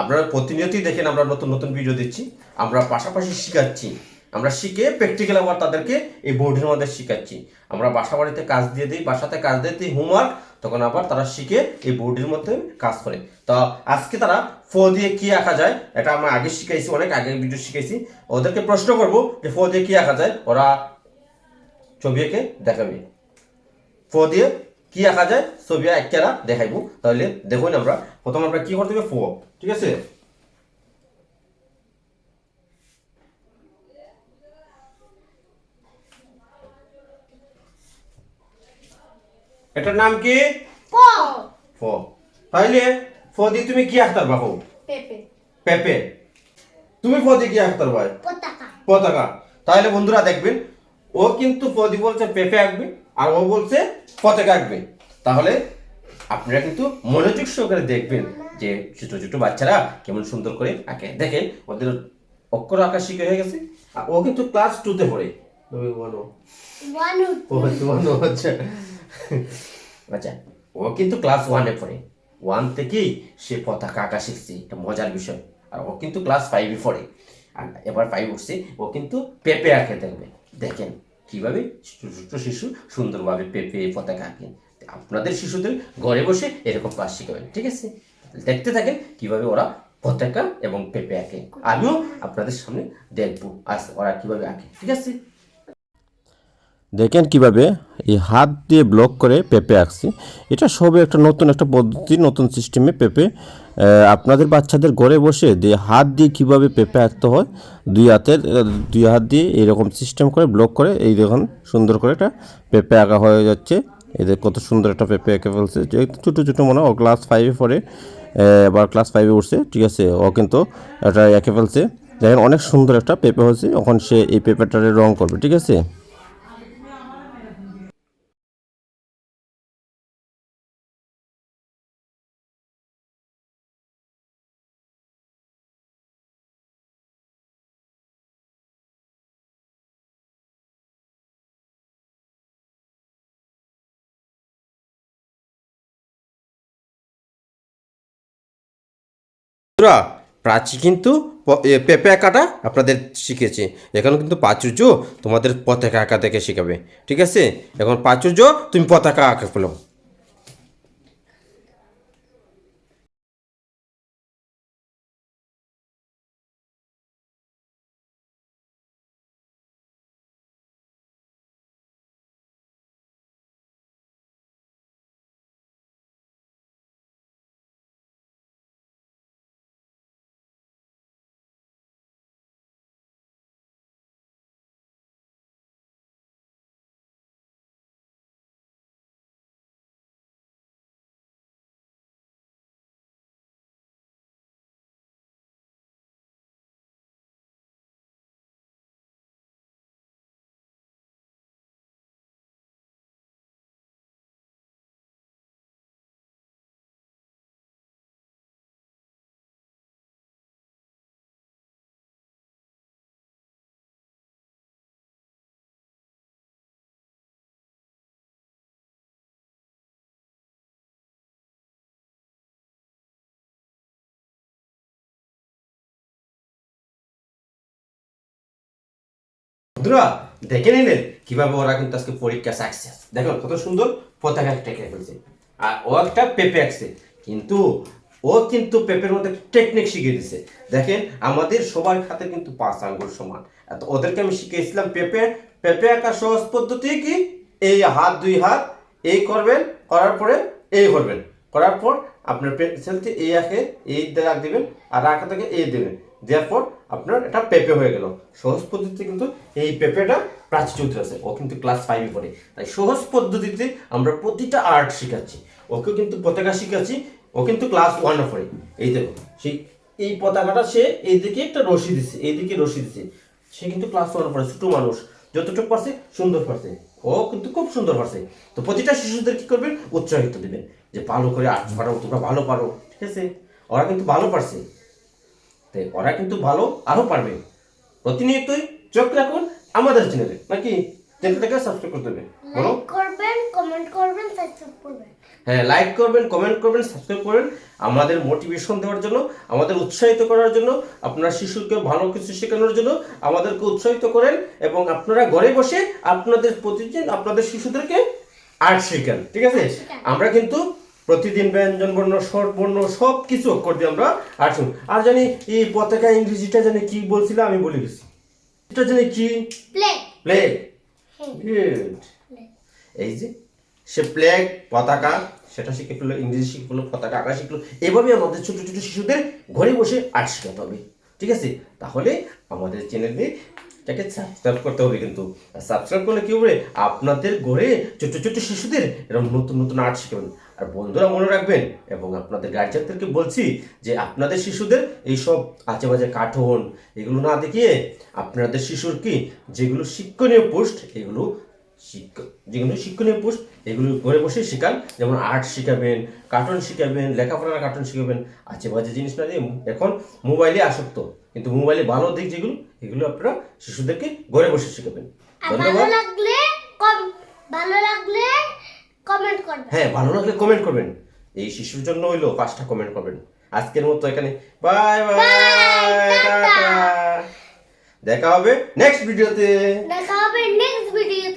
আপনারা প্রতিনিয়তই দেখেন আমরা নতুন নতুন ভিডিও দিচ্ছি। আমরা পাশাপাশি শিখাচ্ছি। আমরা শিখে প্র্যাকটিক্যাল আবার তাদেরকে এই বোর্ডের মধ্যে শিখাচ্ছি। আমরা বাসা বাড়িতে কাজ দিয়ে দিই, বাসাতে কাজ দিয়ে দিই হোমওয়ার্ক তখন আবার তারা শিখে এই বোর্ডের মধ্যে কাজ করে। তো আজকে তারা ফো দিয়ে কি আঁকা যায়, এটা আমরা আগে শিখাইছি, অনেক আগে ভিডিও শিখাইছি। ওদেরকে প্রশ্ন করব যে ফো দিয়ে কি আঁকা যায়, ওরা ছবি এঁকে দেখাবে। ফো দিয়ে কি আঁকা যায়? ছবি একেরা দেখাইবো। তাহলে দেখুন আমরা প্রথম আমরা কি করতে হবে? ফো ঠিক আছে? এটার নাম কি? ফো তাহলে ফো দিয়ে তুমি কি আঁকতে পারবা পেপে পেপে তুমি ফো দিয়ে কি আঁকতে পারবা? পতাকা। পতাকা। তাহলে বন্ধুরা দেখবেন ও কিন্তু ফদি বলছে পেঁপে আঁকবে আর ও বলছে পতাকা আঁকবে। তাহলে আপনারা কিন্তু মনোযোগ সহকারে দেখবেন যে ছোট ছোট বাচ্চারা কেমন সুন্দর করে আঁকে। দেখেন ওদের অক্ষর আঁকা শিখে হয়ে গেছে আর ও কিন্তু ক্লাস টুতে পড়ে। তুমি বলো। আচ্ছা আচ্ছা ও কিন্তু ক্লাস ওয়ানে পড়ে। ওয়ান থেকেই সে পতাকা আঁকা শিখছে এটা মজার বিষয়। আর ও কিন্তু ক্লাস ফাইভে পড়ে। আর এবার ফাইভ উঠছে ও কিন্তু পেঁপে আঁকে দেখবে। দেখেন, কীভাবে ছোট শিশু সুন্দরভাবে পেঁপে, পতাকা আঁকে। আপনাদের শিশুদের ঘরে বসে এরকম কাজ শিখাবেন, ঠিক আছে? দেখতে থাকেন কীভাবে ওরা পতাকা এবং পেঁপে আঁকে। আমিও আপনাদের সামনে দেখব আজ ওরা কীভাবে আঁকে, ঠিক আছে? দেখেন কীভাবে এই হাত দিয়ে ব্লক করে পেঁপে আঁকছি। এটা সবে একটা নতুন একটা পদ্ধতি, নতুন সিস্টেমে পেঁপে আপনাদের বাচ্চাদের ঘরে বসে দিয়ে হাত দিয়ে কীভাবে পেঁপে আঁকতে হয়, দুই হাতের, দুই হাত দিয়ে এইরকম সিস্টেম করে ব্লক করে এই দেখুন সুন্দর করে একটা পেঁপে আঁকা হয়ে যাচ্ছে। এদের কত সুন্দর একটা পেঁপে এঁকে ফেলছে। ছোটো ছোটো মনে ও ক্লাস ফাইভে পড়ে এবার ক্লাস ফাইভে উঠছে, ঠিক আছে, ও কিন্তু এটা এঁকে ফেলছে। দেখেন অনেক সুন্দর একটা পেঁপে হয়েছে, এখন সে এই পেঁপেটারে রং করবে, ঠিক আছে? বন্ধুরা প্রাচী কিন্তু পেঁপে আঁকাটা আপনাদের শিখেছে। এখন কিন্তু প্রাচুর্য তোমাদের পতাকা আঁকা দেখে শেখাবে। ঠিক আছে? এখন প্রাচুর্য, তুমি পতাকা আঁকা ফেলো। বন্ধুরা, দেখে নিলেন কীভাবে ওরা কিন্তু আজকে পরীক্ষা সাকসেস দেখো কত সুন্দর, পতাকা টেকে ফেলছে। আর ও একটা পেঁপে আঁকছে। কিন্তু ও কিন্তু পেঁপের মধ্যে টেকনিক শিখিয়ে দিছে। দেখেন, আমাদের সবার হাতে কিন্তু পাঁচ আঙ্গুল সমান। ওদেরকে আমি শিখিয়েছিলাম পেঁপে পেঁপে আঁকা সহজ পদ্ধতি কি? এই হাত, দুই হাত, এই করবেন, করার পরে এই করবেন। করার পর আপনার পেন্সিলটি এই আঁকে, এই দাগ দিবেন, আর আঁকা থেকে এই দেবেন। দেওয়ার পর আপনার এটা পেঁপে হয়ে গেল। সহজ পদ্ধতিতে কিন্তু এই পেঁপেটা প্রাচী চৌধুরী আছে। ও কিন্তু ক্লাস ফাইভে পড়ে। তাই সহজ পদ্ধতিতে আমরা প্রতিটা আর্ট শিখাচ্ছি। ওকে কিন্তু পতাকা শিখাচ্ছি। ও কিন্তু ক্লাস ওয়ানে পড়ে। এই দেখো সেই এই পতাকাটা সে এইদিকে একটা রশি দিচ্ছে এইদিকে রশি দিচ্ছে সে কিন্তু ক্লাস ওয়ানে পড়ে, ছোটো মানুষ। যতটুকু পারছে, সুন্দর পারছে। ও কিন্তু খুব সুন্দর পারছে। তো প্রতিটা শিশুদের কি করবেন? উৎসাহিত দিবেন। যে ভালো করে আর্ট পারো, তোমরা ভালো পারো, ঠিক আছে? ওরা কিন্তু ভালো পারছে। তাই ওরা কিন্তু ভালো আরও পারবে। প্রতিনিয়তই চোখ রাখুন আমাদের চ্যানেলে নাকি? চ্যানেলটাকে সাবস্ক্রাইব করতে হবে বলো। করবেন কমেন্ট করবেন সাবস্ক্রাইব করবেন। হ্যাঁ লাইক করবেন কমেন্ট করবেন সাবস্ক্রাইব করবেন। আমাদের মোটিভেশন দেওয়ার জন্য আমাদের উৎসাহিত করার জন্য আপনার শিশুকে ভালো কিছু শেখানোর জন্য আমাদেরকে উৎসাহিত করেন এবং আপনারা ঘরে বসে আপনাদের প্রতিদিন আপনাদের শিশুদেরকে আর্ট শেখান ঠিক আছে। আমরা কিন্তু প্রতিদিন ব্যঞ্জন বর্ণ স্বর বর্ণ সব কিছু অক্ষর দিয়ে আমরা শিখব আর জানি এই পতাকা ইংরেজিটা জানি কি বলছিলাম আমি বলে গেছি। এটা জানি কি? প্লে প্লে হ্যাঁ গুড প্লে এই যে সে প্লেগ পতাকা সেটা শিখে ফেলল ইংরেজি শিখে ফেলল পতাকা আঁকা শিখলো। এভাবে আমাদের ছোট ছোট শিশুদের ঘরে বসে আর্ট শেখাতে হবে। ঠিক আছে? তাহলে আমাদের চ্যানেলে এটাকে সাবস্ক্রাইব করতে হবে কিন্তু। সাবস্ক্রাইব করলে কি হবে? আপনাদের ঘরে ছোট ছোট শিশুদের এরকম নতুন নতুন আর্ট শিখবেন। আর বন্ধুরা মনে রাখবেন, এবং আপনাদের গার্জিয়ানদেরকে বলছি যে আপনাদের শিশুদের এইসব আজে বাজে কার্টুন এগুলো না দেখিয়ে আপনাদের শিশুর কি? যেগুলো শিক্ষণীয় পোস্ট এগুলো শিক্ষা যেগুলো শিক্ষণীয় পোস্ট এগুলো ঘরে বসে শেখান। যেমন আর্ট শেখাবেন কার্টুন শেখাবেন লেখাপড়ার কার্টুন শেখাবেন আছে বাজে জিনিস না দিয়ে এখন মোবাইলে আসক্ত। কিন্তু মোবাইলে ভালো দিক যেগুলো এগুলো আপনারা শিশুদেরকে ঘরে বসে শেখাবেন। ধন্যবাদ। ভালো লাগলে কমেন্ট করবেন। হ্যাঁ ভালো লাগলে কমেন্ট করবেন। এই শিশুর জন্য হইল পাঁচটা কমেন্ট করবেন। আজকের মতো এখানে। বাই বাই টাটা। দেখা হবে নেক্সট ভিডিওতে দেখা হবে নেক্সট ভিডিও